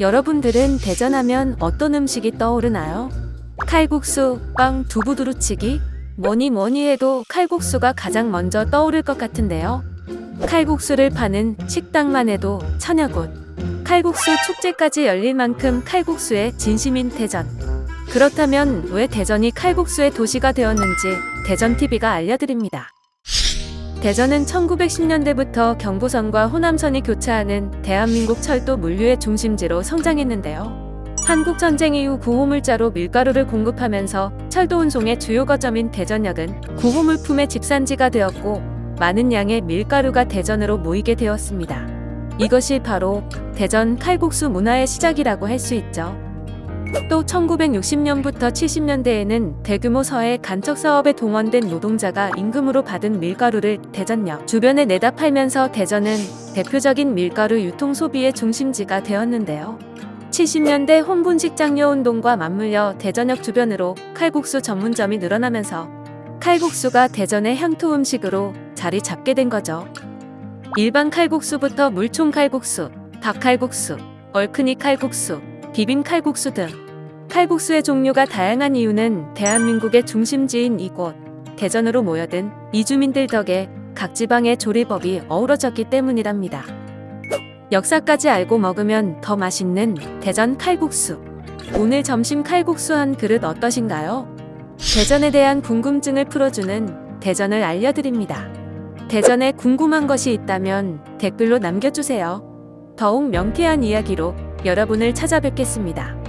여러분들은 대전하면 어떤 음식이 떠오르나요? 칼국수, 빵, 두부 두루치기? 뭐니 뭐니 해도 칼국수가 가장 먼저 떠오를 것 같은데요. 칼국수를 파는 식당만 해도 천여 곳. 칼국수 축제까지 열릴 만큼 칼국수의 진심인 대전. 그렇다면 왜 대전이 칼국수의 도시가 되었는지 대전TV가 알려드립니다. 대전은 1910년대부터 경부선과 호남선이 교차하는 대한민국 철도 물류의 중심지로 성장했는데요. 한국 전쟁 이후 구호물자로 밀가루를 공급하면서 철도 운송의 주요 거점인 대전역은 구호물품의 집산지가 되었고 많은 양의 밀가루가 대전으로 모이게 되었습니다. 이것이 바로 대전 칼국수 문화의 시작이라고 할 수 있죠. 또 1960년부터 70년대에는 대규모 서해 간척 사업에 동원된 노동자가 임금으로 받은 밀가루를 대전역 주변에 내다 팔면서 대전은 대표적인 밀가루 유통 소비의 중심지가 되었는데요. 70년대 혼분식 장려 운동과 맞물려 대전역 주변으로 칼국수 전문점이 늘어나면서 칼국수가 대전의 향토 음식으로 자리 잡게 된 거죠. 일반 칼국수부터 물총 칼국수, 닭 칼국수, 얼큰이 칼국수, 비빔 칼국수 등 칼국수의 종류가 다양한 이유는 대한민국의 중심지인 이곳 대전으로 모여든 이주민들 덕에 각 지방의 조리법이 어우러졌기 때문이랍니다. 역사까지 알고 먹으면 더 맛있는 대전 칼국수. 오늘 점심 칼국수 한 그릇 어떠신가요? 대전에 대한 궁금증을 풀어주는 대전을 알려드립니다. 대전에 궁금한 것이 있다면 댓글로 남겨주세요. 더욱 명쾌한 이야기로 여러분을 찾아뵙겠습니다.